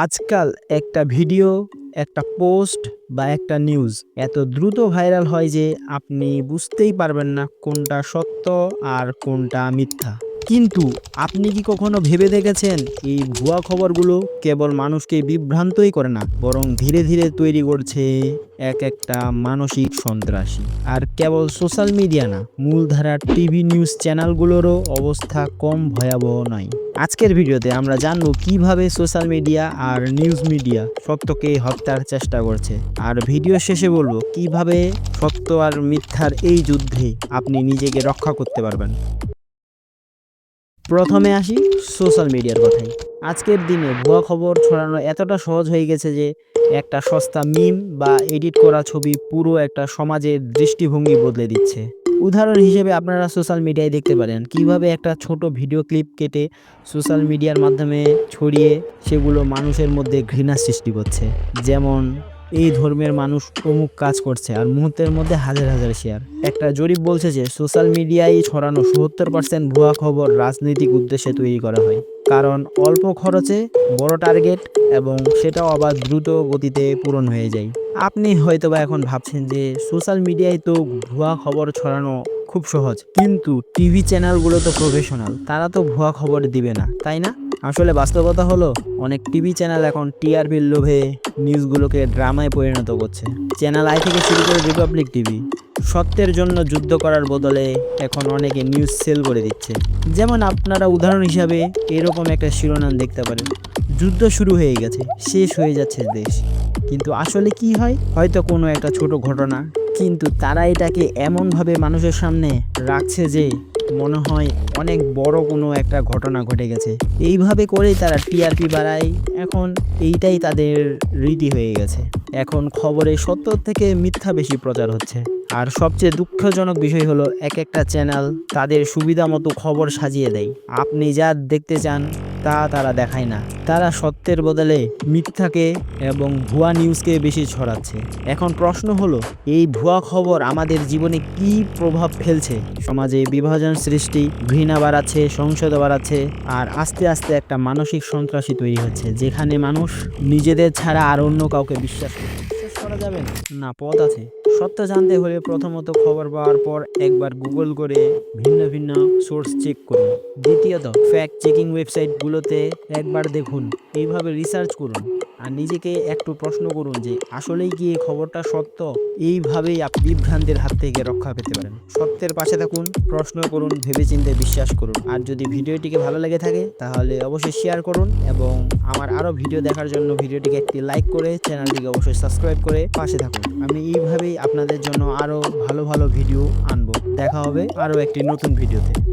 আজকাল একটা ভিডিও, একটা পোস্ট বা একটা নিউজ এত দ্রুত ভাইরাল হয় যে আপনি বুঝতেই পারবেন না কোনটা সত্য আর কোনটা মিথ্যা। কিন্তু আপনি কি কখনো ভেবে দেখেছেন এই ভুয়া খবরগুলো কেবল মানুষকে বিভ্রান্তই করে না, বরং ধীরে ধীরে তৈরি করছে এক একটা মানসিক সন্ত্রাসী? আর কেবল সোশ্যাল মিডিয়া না, মূলধারার টিভি নিউজ চ্যানেলগুলোরও অবস্থা কম ভয়াবহ নয়। আজকের ভিডিওতে আমরা জানব কীভাবে সোশ্যাল মিডিয়া আর নিউজ মিডিয়া সত্যকে হত্যার চেষ্টা করছে। আর ভিডিও শেষে বলব কীভাবে সত্য আর মিথ্যার এই যুদ্ধে আপনি নিজেকে রক্ষা করতে পারবেন। প্রথমে আসি সোশ্যাল মিডিয়ার কথায়। আজকের দিনে ভুয়া খবর ছড়ানো এতটা সহজ হয়ে গেছে যে একটা সস্তা মিম বা এডিট করা ছবি পুরো একটা সমাজের দৃষ্টিভঙ্গি বদলে দিচ্ছে। উদাহরণ হিসেবে আপনারা সোশ্যাল মিডিয়ায় দেখতে পারেন। কীভাবে একটা ছোট ভিডিও ক্লিপ কেটে সোশ্যাল মিডিয়ার মাধ্যমে ছড়িয়ে সেগুলো মানুষের মধ্যে ঘৃণা সৃষ্টি করছে। যেমন এই ধর্মের মানুষ অমুক কাজ করছে আর মুহূর্তের মধ্যে হাজার হাজার শেয়ার। একটা জরিপ বলছে যে সোশ্যাল মিডিয়ায় ছড়ানো সত্তর পার্সেন্ট ভুয়া খবর রাজনৈতিক উদ্দেশ্যে তৈরি করা হয়। কারণ অল্প খরচে বড় টার্গেট এবং সেটাও আবার দ্রুত গতিতে পূরণ হয়ে যায়। আপনি হয়তোবা এখন ভাবছেন যে সোশ্যাল মিডিয়ায় তো ভুয়া খবর ছড়ানো খুব সহজ। কিন্তু টিভি চ্যানেলগুলো তো প্রফেশনাল তারা তো ভুয়া খবর দিবে না, তাই না? আসলে বাস্তবতা হলো, অনেক টিভি চ্যানেল এখন টিআরপির লোভে নিউজগুলোকে ড্রামায় পরিণত করছে। চ্যানেল আই থেকে শুরু করে রিপাবলিক টিভি, সত্যের জন্য যুদ্ধ করার বদলে এখন অনেকে নিউজ সেল করে দিচ্ছে। যেমন আপনারা উদাহরণ হিসাবে এরকম একটা শিরোনাম দেখতে পারেন, যুদ্ধ শুরু হয়ে গেছে, শেষ হয়ে যাচ্ছে দেশ। কিন্তু আসলে কি হয়? হয়তো কোনো একটা ছোট ঘটনা, কিন্তু তারা এটাকে এমনভাবে মানুষের সামনে রাখছে যে মনে হয় অনেক বড় কোনো একটা ঘটনা ঘটে গেছে। এইভাবে করেই তারা টিআরপি বাড়ায়। এখন এইটাই তাদের রীতি হয়ে গেছে। এখন খবরে সত্য থেকে মিথ্যা বেশি প্রচার হচ্ছে। আর সবচেয়ে দুঃখজনক বিষয় হলো, এক একটা চ্যানেল তাদের সুবিধা মতো খবর সাজিয়ে দেয়। আপনি যা দেখতে চান তা তারা দেখায় না। তারা সত্যের বদলে মিথ্যাকে এবং ভুয়া নিউজকে বেশি ছড়াচ্ছে। এখন প্রশ্ন হলো, এই ভুয়া খবর আমাদের জীবনে কি প্রভাব ফেলছে? সমাজে বিভাজন সৃষ্টি, ঘৃণা বাড়াচ্ছে সংসদ বাড়াচ্ছে, আর আস্তে আস্তে একটা মানসিক সন্ত্রাসী তৈরি হচ্ছে, যেখানে মানুষ নিজেদের ছাড়া আর অন্য কাউকে বিশ্বাস করে বিশ্বাস করা যাবে? না, পথ আছে। সত্য জানতে হলে প্রথমত খবর পাওয়ার পর একবার গুগল করে ভিন্ন ভিন্ন সোর্স চেক করুন। দ্বিতীয়ত ফ্যাক্ট চেকিং ওয়েবসাইটগুলোতে একবার দেখুন। এইভাবে রিসার্চ করুন। আর নিজেকে একটু প্রশ্ন করুন যে, আসলেই কি এই খবরটা সত্য? এইভাবেই আপনি বিভ্রান্তির হাত থেকে রক্ষা পেতে পারেন। সত্যের পাশে থাকুন, প্রশ্ন করুন, ভেবেচিন্তে বিশ্বাস করুন। আর যদি ভিডিওটিকে ভালো লেগে থাকে, তাহলে অবশ্যই শেয়ার করুন এবং আমার আরও ভিডিও দেখার জন্য ভিডিওটিকে একটি লাইক করে চ্যানেলটিকে অবশ্যই সাবস্ক্রাইব করে পাশে থাকুন। আমি এইভাবেই আপনাদের জন্য আরও ভালো ভালো ভিডিও আনব। দেখা হবে আরও একটি নতুন ভিডিওতে।